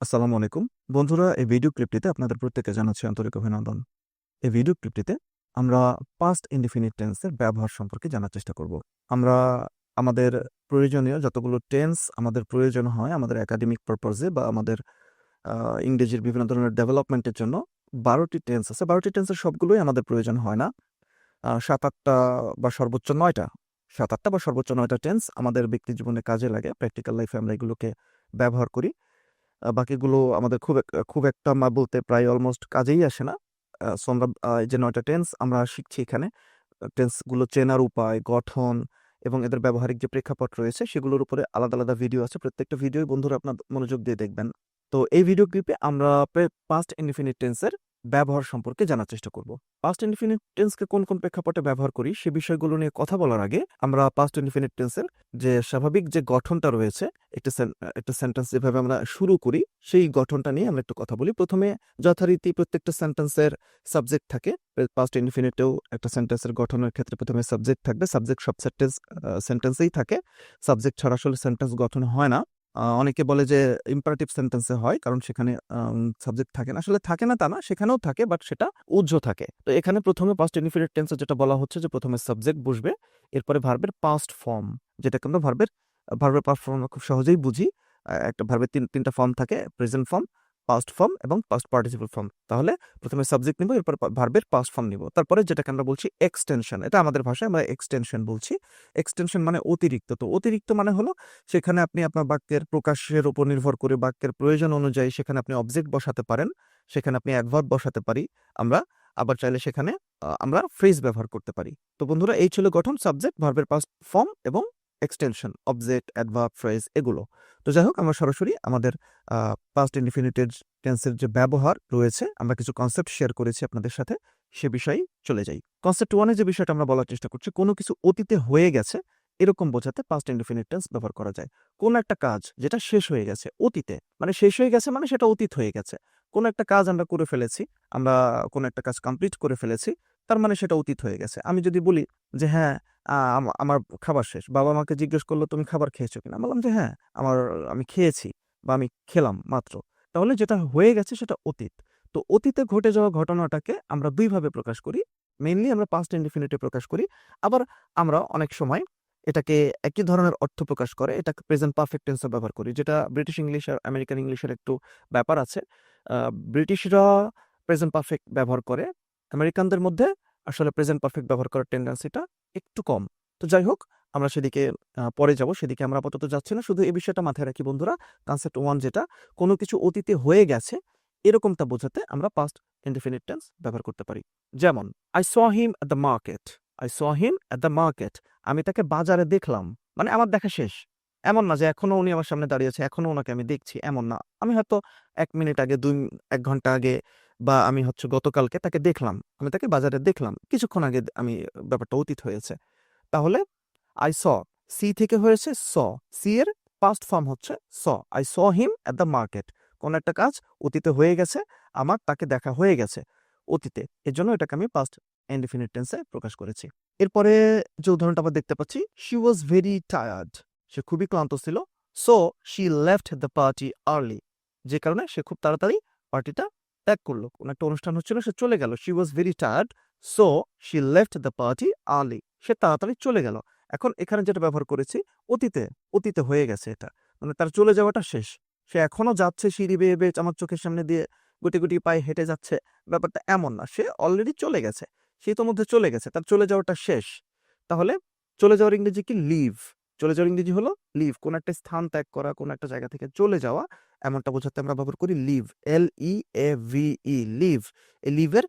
আসসালামু আলাইকুম। বন্ধুরা, এই ভিডিও ক্লিপটিতে আপনাদের প্রত্যেকে জানাচ্ছি আন্তরিক অভিনন্দন। এই ভিডিও ক্লিপটিতে আমরা পাস্ট ইনডিফিনিট টেন্সের ব্যবহার সম্পর্কে জানার চেষ্টা করব। আমরা আমাদের প্রয়োজনীয় যতগুলো টেন্স আমাদের প্রয়োজন হয় আমাদের একাডেমিক পারপাসে বা আমাদের ইংরেজির বিভিন্ন ধরনের ডেভেলপমেন্টের জন্য বারোটি টেন্স আছে। বারোটি টেন্সের সবগুলোই আমাদের প্রয়োজন হয় না। সাত আটটা বা সর্বোচ্চ নয়টা সাত আটটা বা সর্বোচ্চ নয়টা টেন্স আমাদের ব্যক্তি জীবনে কাজে লাগে। প্র্যাকটিক্যাল লাইফে আমরা এগুলোকে ব্যবহার করি। বাকিগুলো আমাদের খুব খুব একটা বলতে প্রায় অলমোস্ট কাজেই আসে না। সো আমরা যে নয়টা টেন্স আমরা শিখছি এখানে। টেন্সগুলো চেনার উপায়, গঠন এবং এদের ব্যবহারিক যে প্রেক্ষাপট রয়েছে সেগুলোর উপরে আলাদা আলাদা ভিডিও আছে। প্রত্যেকটা ভিডিও বন্ধুরা আপনার মনোযোগ দিয়ে দেখবেন। তো এই ভিডিও ক্লিপে আমরা পাস্ট ইনডিফিনিট টেন্সের ব্যবহার সম্পর্কে জানার চেষ্টা করব। পাস্ট ইনডিফিনিট টেন্সকে কোন কোন প্রেক্ষাপটে ব্যবহার করি সে বিষয়গুলো নিয়ে কথা বলার আগে আমরা পাস্ট ইনডিফিনিট টেন্সের যে স্বাভাবিক যে গঠনটা রয়েছে, একটা একটা সেন্টেন্স যেভাবে আমরা শুরু করি, সেই গঠনটা নিয়ে আমরা একটু কথা বলি। প্রথমে যথারীতি প্রত্যেকটা সেন্টেন্সের সাবজেক্ট থাকে। পাস্ট ইনফিনিটেও একটা সেন্টেন্সের গঠনের ক্ষেত্রে প্রথমে সাবজেক্ট থাকবে। সাবজেক্ট সব সেন্টেন্স সেন্টেন্সেই থাকে। সাবজেক্ট ছাড়া আসলে সেন্টেন্স গঠন হয় না। অনেকে বলে যে ইম্পারেটিভ সেন্টেন্সে হয়, কারণ সেখানে সাবজেক্ট থাকে না। আসলে থাকে না তা না, সেখানেও থাকে বাট সেটা উজ্জ্ব থাকে। তো এখানে প্রথমে পাস্ট ইনফিনিট টেন্সে যেটা বলা হচ্ছে যে, প্রথমে সাবজেক্ট বসবে এরপরে ভার্বের পাস্ট ফর্ম যেটাকে আমরা ভার্বের ভার্বের পাস্ট ফর্ম খুব সহজেই বুঝি। একটা ভার্বের তিন, তিনটা ফর্ম থাকে প্রেজেন্ট ফর্ম পাস্ট ফর্ম এবং পাস্ট পার্টিসিপল ফর্ম তাহলে প্রথমে সাবজেক্ট নিব, এরপর ভার্বের পাস্ট ফর্ম নিব। তারপরে যেটাকে আমরা বলছি এক্সটেনশন এটা আমাদের ভাষায় আমরা এক্সটেনশন বলছি। এক্সটেনশন মানে অতিরিক্ত। তো অতিরিক্ত মানে হলো সেখানে আপনি আপনার বাক্যের প্রকাশের উপর নির্ভর করে বাক্যের প্রয়োজন অনুযায়ী সেখানে আপনি অবজেক্ট বসাতে পারেন, সেখানে আপনি অ্যাডভার্ব বসাতে পারি। আমরা আবার চাইলে সেখানে আমরা ফ্রেজ ব্যবহার করতে পারি। তো বন্ধুরা, এই ছিল গঠন সাবজেক্ট ভার্বের পাস্ট ফর্ম এবং এক্সটেনশন অবজেক্ট অ্যাডভার্ব ফ্রেজ এগুলো। তো যাই হোক আমরা সরাসরি আমাদের পাস্ট ইনডিফিনিটেড টেন্সের যে ব্যবহার রয়েছে, আমরা কিছু কনসেপ্ট শেয়ার করেছি আপনাদের সাথে, সে বিষয়ে চলে যাই। কনসেপ্ট ওয়ানে যে বিষয়টা আমরা বলার চেষ্টা করছি, কোনো কিছু অতীতে হয়ে গেছে, এরকম বোঝাতে পাস্ট ইনডিফিনিট টেন্স ব্যবহার করা যায়। কোন একটা কাজ যেটা শেষ হয়ে গেছে অতীতে মানে শেষ হয়ে গেছে মানে সেটা অতীত হয়ে গেছে। কোন একটা কাজ আমরা করে ফেলেছি, আমরা কোন একটা কাজ কমপ্লিট করে ফেলেছি, তার মানে সেটা অতীত হয়ে গেছে। আমি যদি বলি যে হ্যাঁ আমার খাবার শেষ। বাবা আমাকে জিজ্ঞেস করল, তুমি খাবার খেয়েছো কিনা? বললাম যে হ্যাঁ আমার, আমি খেয়েছি বা আমি খেলাম মাত্র। তাহলে যেটা হয়ে গেছে সেটা অতীত। তো অতীতে ঘটে যাওয়া ঘটনাটাকে আমরা দুইভাবে প্রকাশ করি। মেইনলি আমরা পাস্ট ইনডিফিনিটে প্রকাশ করি। আবার আমরা অনেক সময় এটাকে একই ধরনের অর্থ প্রকাশ করে এটাকে প্রেজেন্ট পারফেক্ট টেন্সে ব্যবহার করি। যেটা ব্রিটিশ ইংলিশ আর আমেরিকান ইংলিশের একটু ব্যাপার আছে। ব্রিটিশরা প্রেজেন্ট পারফেক্ট ব্যবহার করে। আমেরিকানদের মধ্যে আসলে প্রেজেন্ট পারফেক্ট ব্যবহার করার টেন্ডেন্সিটা একটু কম। তো যাই হোক, আমরা সেদিকে পরে যাব, সেদিকে আমরা আপাতত যাচ্ছি না। শুধু এই বিষয়টা মাথায় রাখি বন্ধুরা কনসেপ্ট ওয়ান যেটা, কোনো কিছু অতীতে হয়ে গেছে, এরকমটা বোঝাতে আমরা পাস্ট ইনডিফিনিট টেন্স ব্যবহার করতে পারি। যেমন I saw him at the market I saw him at the market আমি তাকে বাজারে দেখলাম। মানে আমার দেখা শেষ। এমন না যে এখনও উনি আমার সামনে দাঁড়িয়ে আছে, এখনও ওনাকে আমি দেখছি, এমন না। আমি হয়তো এক মিনিট আগে, দুই, এক ঘণ্টা আগে বা আমি হচ্ছে গতকালকে তাকে দেখলাম, আমি তাকে বাজারে দেখলাম। কিছুক্ষণ আগে আমি ব্যাপারটা অতীত হয়েছে। তাহলে আই স সি থেকে হয়েছে স সি এর পাস্ট ফর্ম হচ্ছে saw I saw him at the market কোন একটা কাজ অতীতে হয়ে গেছে, আমার তাকে দেখা হয়ে গেছে অতীতে। এর জন্য এটাকে আমি পাস্ট ইনডিফিনিট টেন্সে প্রকাশ করেছি। এরপরে যে উদাহরণটা আমরা দেখতে পাচ্ছি শি ওয়াজ ভেরি টায়ার্ড সে খুবই ক্লান্ত ছিল। So she left the party early যে কারণে সে খুব তাড়াতাড়ি পার্টিটা ত্যাগ করল। কোন একটা অনুষ্ঠান হচ্ছিল, সে চলে গেল। She was very tired so she left the party early সে তাড়াতাড়ি চলে গেল। এখন এখানে যেটা ব্যবহার করেছি, অতীতে অতীতে হয়ে গেছে এটা। মানে তার চলে যাওয়াটা শেষ। সে এখনও যাচ্ছে সিঁড়ি বেয়ে বেয়ে আমার চোখের সামনে দিয়ে, গুটি গুটি পায়ে হেঁটে যাচ্ছে। ব্যাপারটা এমন না। সে অলরেডি চলে গেছে। সে তো মধ্যে চলে গেছে। তার চলে যাওয়াটা শেষ। তাহলে চলে যাওয়ার ইংরেজি কি? লিভ চলে যাওয়ার ইংরেজি হলো লিভ কোন একটা স্থান ত্যাগ করা, কোন একটা জায়গা থেকে চলে যাওয়া। এমনটা বোঝাতে আমরা ব্যবহার করি leave L E A V E leave এই লিভের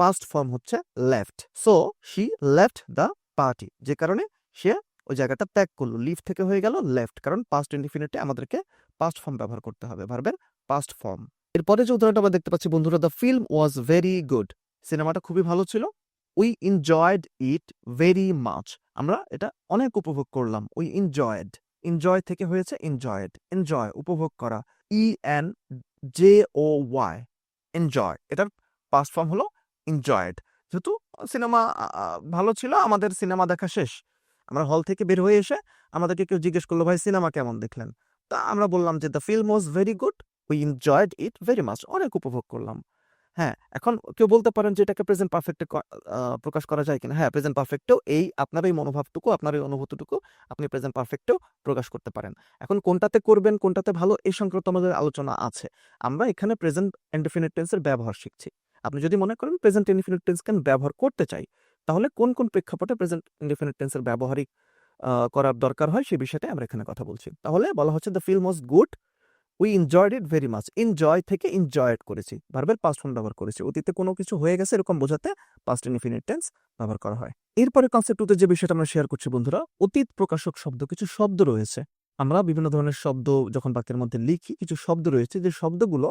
পাস্ট ফর্ম হচ্ছে left so she left the party যে কারণে সে ওই জায়গাটা ত্যাগ করল। লিভ থেকে হয়ে গেল লেফট কারণ পাস্ট ইনডিফিনিটে আমাদেরকে পাস্ট ফর্ম ব্যবহার করতে হবে ভার্বের পাস্ট ফর্ম এরপরে যে উদাহরণটা আমরা দেখতে পাচ্ছি, বন্ধুরা the film was very good সিনেমাটা খুবই ভালো ছিল। We enjoyed it very much আমরা এটা অনেক উপভোগ করলাম। উই এনজয়েড এনজয় থেকে হয়েছে এনজয়েড এনজয় উপভোগ করা। E N J O Y enjoy এটার পাস্ট ফর্ম হলো এনজয়েড যেহেতু সিনেমা ভালো ছিল, আমাদের সিনেমা দেখা শেষ। আমরা হল থেকে বের হয়ে এসে আমাদেরকে কেউ জিজ্ঞেস করল, ভাই সিনেমা কেমন দেখলেন? তা আমরা বললাম যে the film was very good we enjoyed it very much অনেক উপভোগ করলাম। হ্যাঁ এখন কেউ বলতে পারেন যে এটাকে প্রেজেন্ট পারফেক্টে প্রকাশ করা যায় কিনা। হ্যাঁ প্রেজেন্ট পারফেক্টেও এই আপনার এই মনোভাবটুকু, আপনার এই অনুভূতিটুকু আপনি প্রেজেন্ট পারফেক্টেও প্রকাশ করতে পারেন। এখন কোনটাতে করবেন, কোনটাতে ভালো এই সংক্রান্ত আমাদের আলোচনা আছে। আমরা এখানে প্রেজেন্ট ইনডিফিনিট টেন্সের ব্যবহার শিখছি। আপনি যদি মনে করেন প্রেজেন্ট ইনডিফিনিট টেন্সকে আমি ব্যবহার করতে চাই, তাহলে কোন কোন প্রেক্ষাপটে প্রেজেন্ট ইনডিফিনিট টেন্সের ব্যবহারিক করার দরকার হয় সেই বিষয়টা আমরা এখানে কথা বলছি। তাহলে বলা হচ্ছে the film was good we enjoyed it very much enjoy থেকে এনজয়েড করেছি। ভার্বের পাস্ট ফর্ম ব্যবহার করেছি। অতীতে কোনো কিছু হয়ে গেছে এরকম বোঝাতে পাস্ট ইনফিনিট টেন্স ব্যবহার করা হয়। এরপরে কনসেপ্ট টুতে যে বিষয়টা আমরা শেয়ার করছি বন্ধুরা, অতীত প্রকাশক শব্দ, কিছু শব্দ রয়েছে। আমরা বিভিন্ন ধরনের শব্দ যখন বাক্যের মধ্যে লিখি, কিছু শব্দ রয়েছে যে শব্দগুলো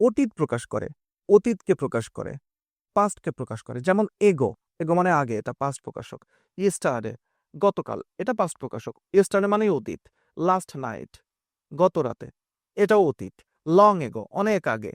অতীত প্রকাশ করে, অতীতকে প্রকাশ করে পাস্টকে প্রকাশ করে। যেমন এগো এগো মানে আগে, এটা পাস্ট প্রকাশক। ইয়েস্টারডে গতকাল, এটা পাস্ট প্রকাশক। ইয়েস্টারডে মানে অতীত। লাস্ট নাইট গত রাতে। এটাও অতীত লং এগো অনেক আগে।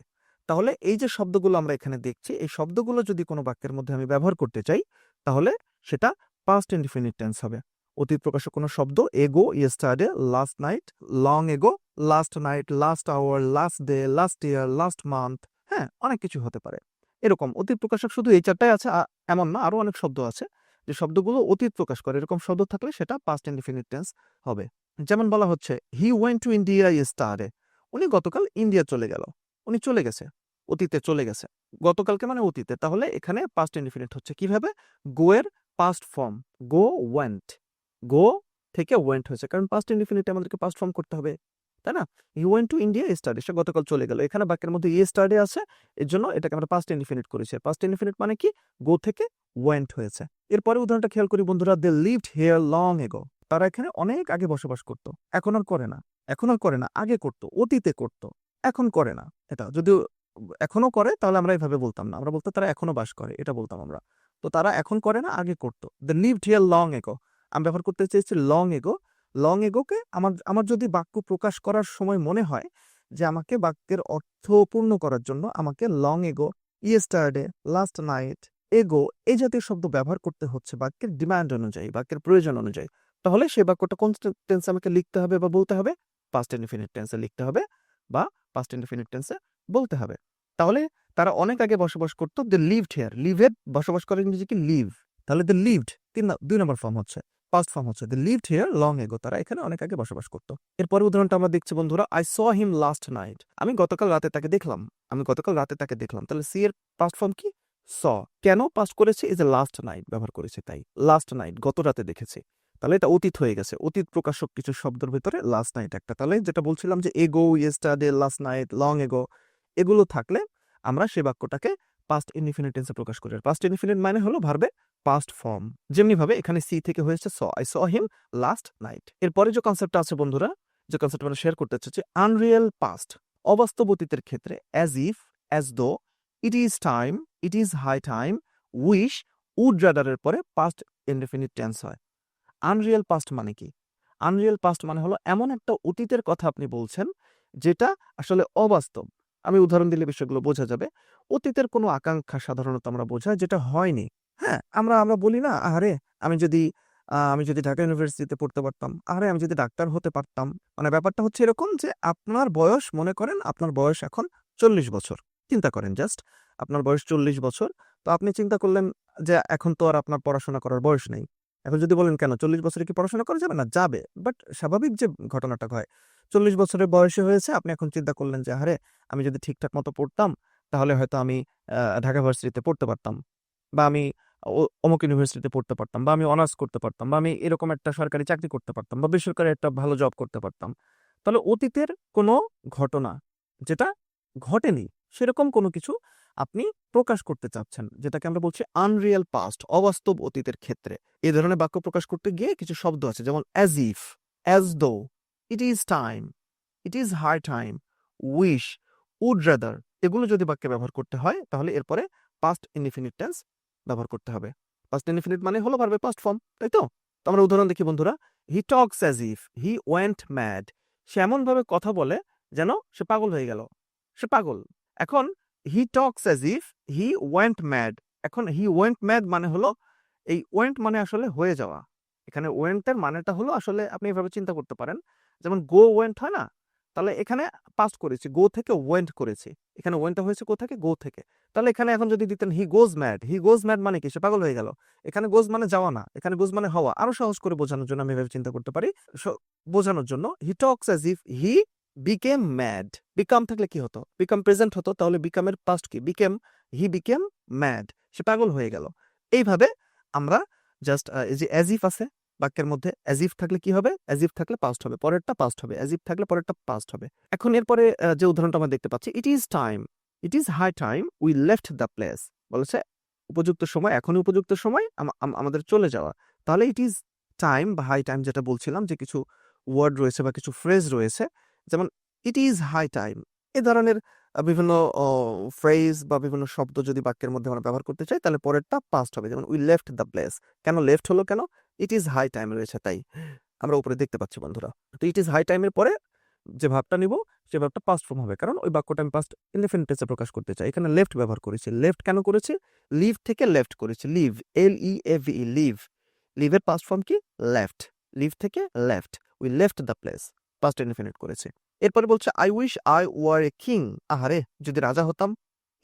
তাহলে এই যে শব্দগুলো আমরা এখানে দেখছি, এই শব্দগুলো যদি কোনো বাক্যের মধ্যে আমি ব্যবহার করতে চাই, তাহলে সেটা পাস্ট ইনডিফিনিট টেন্স হবে। অতীত প্রকাশক কোনো শব্দ ago yesterday last night long ago last night last hour last day last year last month হ্যাঁ অনেক কিছু হতে পারে। এরকম, অতীত প্রকাশক শুধু এই চারটাই আছে এমন না, আরও অনেক শব্দ আছে, যে শব্দগুলো অতীত প্রকাশ করে। এরকম শব্দ থাকলে সেটা পাস্ট ইনডিফিনিট টেন্স হবে। যেমন বলা হচ্ছে he went to India yesterday উনি গতকাল ইন্ডিয়া চলে গেল। উনি চলে গেছে, অতীতে চলে গেছে। গতকালকে মানে অতীতে। তাহলে এখানে পাস্ট ইনডিফিনিট হচ্ছে কীভাবে? গো এর past form go went go থেকে ওয়েন্ট হয়েছে। কারণ পাস্ট ইনডিফিনিট আমাদেরকে পাস্ট ফর্ম করতে হবে, তাই না? He went to India study সে গতকাল চলে গেল। এখানে বাক্যের মধ্যে ইয়ে স্টাডি আছে, এর জন্য এটাকে আমরা পাস্ট ইনডিফিনিট করেছি। পাস্ট ইনডিফিনিট মানে কি? গো থেকে ওয়েন্ট হয়েছে। এরপরে উদাহরণটা খেয়াল করি বন্ধুরা they lived here long ago তারা এখানে অনেক আগে বসবাস করত। এখন আর করে না। এখন আর করে না। আগে করতো। অতীতে করতো। এখন করে না। এটা যদিও এখনও করে, তাহলে আমরা এভাবে বলতাম না। আমরা বলতাম, তারা এখনও বাস করে। এটা বলতাম আমরা। তো তারা এখন করে না, আগে করতো। The lived here long ago আমি ব্যবহার করতে চেয়েছি লং এগো লং এগোকে আমার আমার যদি বাক্য প্রকাশ করার সময় মনে হয় যে আমাকে বাক্যের অর্থ পূর্ণ করার জন্য আমাকে long ago yesterday last night এগো এই জাতীয় শব্দ ব্যবহার করতে হচ্ছে বাক্যের ডিমান্ড অনুযায়ী, বাক্যের প্রয়োজন অনুযায়ী। তাহলে সেই বাক্যটা কোন টেন্সে আমাকে লিখতে হবে বা বলতে হবে? পাস্ট ইনফিনিট টেন্সে লিখতে হবে বা পাস্ট ইনফিনিট টেন্সে বলতে হবে। তাহলে তারা অনেক আগে বসবাস করতো দ্য লিভড হেয়ার লিভের বসবাস করে ইংরেজি কি? লিভ তাহলে দ্য লিভড তিন দুই নম্বর ফর্ম হচ্ছে পাস্ট ফর্ম হচ্ছে। They lived here long ago তারা এখানে অনেক আগে বসবাস করতো। এরপরে উদাহরণটা আমরা দেখছি বন্ধুরা I saw him last night আমি গতকাল রাতে তাকে দেখলাম। আমি গতকাল রাতে তাকে দেখলাম। তাহলে সি এর পাস্ট ফর্ম কি? স কেন পাস্ট করেছে? ইজ এ লাস্ট নাইট ব্যবহার করেছে তাই। লাস্ট নাইট গত রাতে দেখেছি। তাহলে এটা অতীত হয়ে গেছে। অতীত প্রকাশক কিছু শব্দের ভিতরে লাস্ট নাইট একটা। তাহলে যেটা বলছিলাম যে এগো ইয়েস্টারডে লাস্ট নাইট লং এগো এগুলো থাকলে আমরা সে বাক্যটাকে পাস্ট ইনডিফিনিট টেন্সে প্রকাশ করি। পাস্ট ইনডিফিনিট মানে হলো ভার্বে পাস্ট ফর্ম যেমনি ভাবে এখানে সি থেকে হয়েছে saw I saw him last night এরপরে যে কনসেপ্টটা আছে বন্ধুরা, যে কনসেপ্ট আমরা শেয়ার করতে চাচ্ছি আনরিয়েল পাস্ট অবাস্তব অতীতের ক্ষেত্রে as if as though it is time it is high time wish would রাডারের পরে পাস্ট ইনডিফিনিট টেন্স হয়। আনরিয়েল পাস্ট মানে কি? আনরিয়েল পাস্ট মানে হলো এমন একটা অতীতের কথা আপনি বলছেন, যেটা আসলে অবাস্তব। আমি উদাহরণ দিলে বিষয়গুলো বোঝা যাবে। অতীতের কোনো আকাঙ্ক্ষা সাধারণত আমরা বোঝাই যেটা হয়নি। হ্যাঁ আমরা আমরা বলি না আরে আমি যদি আমি যদি ঢাকা ইউনিভার্সিটিতে পড়তে পারতাম আরে আমি যদি ডাক্তার হতে পারতাম। মানে ব্যাপারটা হচ্ছে এরকম যে আপনার বয়স, মনে করেন আপনার বয়স এখন চল্লিশ বছর। চিন্তা করেন জাস্ট আপনার বয়স চল্লিশ বছর। তো আপনি চিন্তা করলেন যে এখন তো আর আপনার পড়াশোনা করার বয়স নেই। এখন যদি বলেন, কেন? চল্লিশ বছরে কি পড়াশোনা করা যাবে? না, যাবে। বাট স্বাভাবিক যে ঘটনাটা হয় চল্লিশ বছরের বয়সে হয়েছে, আপনি এখন চিন্তা করলেন যে আরে আমি যদি ঠিকঠাক মতো পড়তাম, তাহলে হয়তো আমি ঢাকা ভার্সিটিতে পড়তে পারতাম বা আমি অমুক ইউনিভার্সিটিতে পড়তে পারতাম বা আমি অনার্স করতে পারতাম বা আমি এরকম একটা সরকারি চাকরি করতে পারতাম বা বেসরকারি একটা ভালো জব করতে পারতাম। তাহলে অতীতের কোনো ঘটনা যেটা ঘটেনি, সেরকম কোনো কিছু আপনি প্রকাশ করতে চাচ্ছেন। যেটাকে আমরা বলছি আনরিয়াল পাস্ট অবাস্তব অতীতের ক্ষেত্রে। এই ধরনের বাক্য প্রকাশ করতে গিয়ে কিছু শব্দ আছে, যেমন as if as though it is time it is high time wish would rather এগুলো যদি বাক্যে ব্যবহার করতে হয়, তাহলে এরপরে পাস্ট ইনডিফিনিট টেন্স ব্যবহার করতে হবে। পাস্ট ইনডিফিনিট মানে হলো পারবে পাস্ট ফর্ম তাই তো? তো আমরা উদাহরণ দেখি, বন্ধুরা। He talks as if he went mad সে এমনভাবে কথা বলে যেন সে পাগল হয়ে গেল। সে পাগল। এখন he talks as if he went mad এখন হি ওয়েন্ট ম্যাড মানে হলো, এই ওয়েন্ট মানে আসলে হয়ে যাওয়া। এখানে ওয়েন্টের মানেটা হলো আসলে আপনি এভাবে চিন্তা করতে পারেন, যেমন গো ওয়েন্ট হয় না? তাহলে এখানে পাস্ট করেছি গো থেকে ওয়েন্ট করেছি। এখানে ওয়েন্টটা হয়েছে কো থেকে গো থেকে। তাহলে এখানে এখন যদি দিতেন হি গোজ ম্যাড হি গোজ ম্যাড মানে কি? সে পাগল হয়ে গেল। এখানে গোজ মানে যাওয়া না, এখানে গোজ মানে হওয়া। আরও সহজ করে বোঝানোর জন্য আমি এভাবে চিন্তা করতে পারি। বোঝানোর জন্য he talks as if he became mad become থাকলে কি হতো? বিকাম প্রেজেন্ট হতো, তাহলে বিকামের পাস্ট কি? বিকেম হি বিকেম ম্যাড সে পাগল হয়ে গেল। এইভাবে আমরা জাস্ট যে অ্যাজ ইফ আছে, বাক্যের মধ্যে অ্যাজ ইফ থাকলে কি হবে? অ্যাজ ইফ থাকলে পাস্ট হবে, পরেরটা পাস্ট হবে। অ্যাজ ইফ থাকলে পরেরটা পাস্ট হবে। এখন এরপরে যে উদাহরণটা আমরা দেখতে পাচ্ছি it is time it is high time we left the place বলেছে, উপযুক্ত সময়, এখনই উপযুক্ত সময়, আম- আম- আমাদের চলে যাওয়া। তাহলে ইট ইজ টাইম বা হাই টাইম যেটা বলছিলাম, যে কিছু ওয়ার্ড রয়েছে বা কিছু ফ্রেজ রয়েছে যেমন ইট ইজ হাই টাইম এ ধরনের বিভিন্ন ফ্রেজ বা বিভিন্ন শব্দ যদি বাক্যের মধ্যে আমরা ব্যবহার করতে চাই, তাহলে পরেরটা পাস্ট হবে। যেমন উই লেফট দ্য প্লেস কেন লেফট হলো কেন? ইট ইজ হাই টাইম রয়েছে তাই। আমরা উপরে দেখতে পাচ্ছি, বন্ধুরা। তো ইট ইজ হাই টাইমের পরে যে ভাবটা নিব, সে ভাবটা পাস্ট ফর্ম হবে। কারণ ওই বাক্যটা আমি পাস্ট ইনডিফিনিট প্রকাশ করতে চাই। এখানে লেফট ব্যবহার করেছি। লেফট কেন করেছি? লিভ থেকে লেফট করেছি। Leave L E V E leave লিভের past form কি? লেফট লিভ থেকে left we left the place past indefinite করেছি। এরপরে বলছে I wish I were a king আহারে, যদি রাজা হতাম,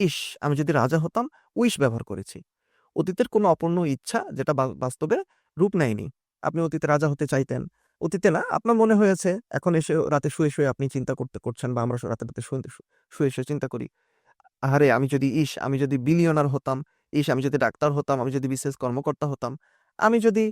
ইস, আমি যদি রাজা হতাম উইশ ব্যবহার করেছি। অতীতের কোনো অপূর্ণ ইচ্ছা যেটা বাস্তবে রূপ নেয়নি। আপনি অতীতে রাজা হতে চাইতেন। অতীতে না, আপনার মনে হয়েছে, এখন এসে রাতে শুয়ে শুয়ে আপনি চিন্তা করতে করছেন বা আমরা রাতে রাতে শুয়ে শুয়ে শুয়ে চিন্তা করি। আরে আমি যদি ইস, আমি যদি বিলিয়নার হতাম, ইস, আমি যদি ডাক্তার হতাম, আমি যদি বিশেষ কর্মকর্তা হতাম, আমি যদি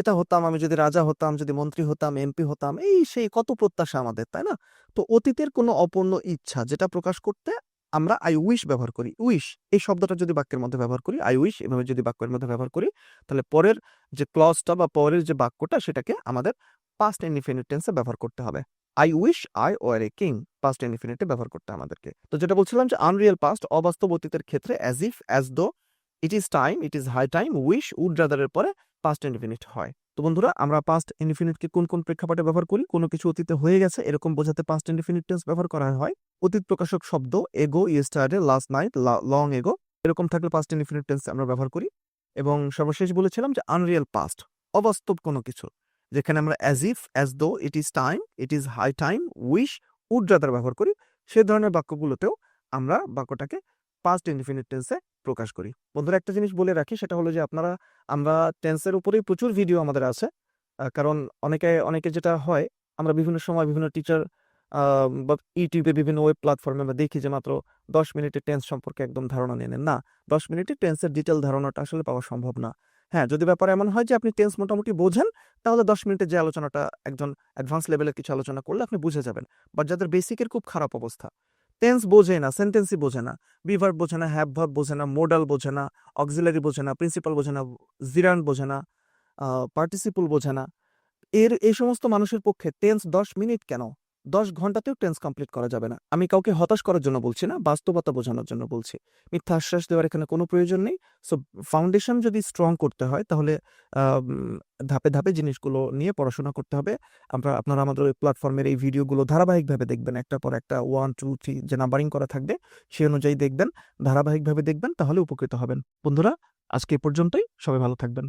এটা হতাম, আমি যদি রাজা হতাম, যদি মন্ত্রী হতাম, এমপি হতাম, এই সেই কত প্রত্যাশা আমাদের, তাই না? তো অতীতের কোনো অপূর্ণ ইচ্ছা যেটা প্রকাশ করতে আমরা আই উইশ ব্যবহার করি। উইশ এই শব্দটা যদি বাক্যের মধ্যে ব্যবহার করি আই উইশ এভাবে যদি বাক্যের মধ্যে ব্যবহার করি, তাহলে পরের যে ক্লজটা বা পরের যে বাক্যটা সেটাকে আমাদের পাস্ট ইনডিফিনিট টেন্সে ব্যবহার করতে হবে। I wish I were a king past ইনডিফিনিটে ব্যবহার করতে আমাদেরকে। তো যেটা বলছিলাম যে আনরিয়েল পাস্ট অবাস্তব অতীতের ক্ষেত্রে as if as though it is time it is high time wish would রাদারের পরে পাস্ট ইনডিফিনিট হয়। তো বন্ধুরা, আমরা পাস্ট ইনডিফিনিটকে কোন কোন প্রেক্ষাপটে ব্যবহার করি? কোনো কিছু অতীতে হয়ে গেছে, এরকম বোঝাতে পাস্ট ইনডিফিনিট টেন্স ব্যবহার করা হয়। অতীত প্রকাশক শব্দ ago yesterday last night long এগো এরকম থাকলে পাস্ট ইনডিফিনিট টেন্স আমরা ব্যবহার করি। এবং সর্বশেষ বলেছিলাম যে আনরিয়েল পাস্ট অবাস্তব কোনো কিছু, যেখানে আমরা as if as though it is time it is high time wish would rather ব্যবহার করি। সে ধরনের বাক্যগুলোতেও আমরা বাক্যটাকে পাস্ট ইনডিফিনিট টেন্সে প্রকাশ করি। বন্ধুরা, একটা জিনিস বলে রাখি, সেটা হলো যে আপনারা, আমরা টেন্সের উপরেই প্রচুর ভিডিও আমাদের আছে। কারণ অনেকে অনেকে যেটা হয়, আমরা বিভিন্ন সময় বিভিন্ন টিচার বা ইউটিউবে বিভিন্ন ওয়েব প্ল্যাটফর্মে আমরা দেখি যে মাত্র দশ মিনিটের টেন্স সম্পর্কে একদম ধারণা নিয়ে নেন। না, দশ মিনিটে টেন্সের ডিটেল ধারণাটা আসলে পাওয়া সম্ভব না। হ্যাঁ যদি ব্যাপারে এমন হয় যে আপনি টেন্স মোটামুটি বোঝেন, তাহলে দশ মিনিটের যে আলোচনাটা একজন অ্যাডভান্স লেভেলের কিছু আলোচনা করলে আপনি বুঝে যাবেন। বাট যাদের বেসিকের খুব খারাপ অবস্থা টেন্স বোঝে না সেন্টেন্সই বোঝে না। বিভার বোঝে না হ্যাভ ভাব বোঝে না মোডাল বোঝে না অক্সিলারি বোঝে না প্রিন্সিপাল বোঝে না জিরান বোঝে না পার্টিসিপুল বোঝে না। এর, এই সমস্ত মানুষের পক্ষে টেন্স দশ মিনিট কেন? দশ ঘন্টাতেও টেন্স কমপ্লিট করা যাবে না। আমি কাউকে হতাশ করার জন্য বলছি না, বাস্তবতা বোঝানোর জন্য বলছি। মিথ্যা আশ্বাস দেওয়ার এখানে কোনো প্রয়োজন নেই। সো ফাউন্ডেশন যদি স্ট্রং করতে হয়, তাহলে ধাপে ধাপে জিনিসগুলো নিয়ে পড়াশোনা করতে হবে। আমরা, আপনারা আমাদের ওই প্ল্যাটফর্মের এই ভিডিওগুলো ধারাবাহিকভাবে দেখবেন একটা পর একটা ওয়ান টু থ্রি যে নাম্বারিং করা থাকবে, সেই অনুযায়ী দেখবেন, ধারাবাহিকভাবে দেখবেন, তাহলে উপকৃত হবেন। বন্ধুরা, আজকে এ পর্যন্তই, সবাই ভালো থাকবেন।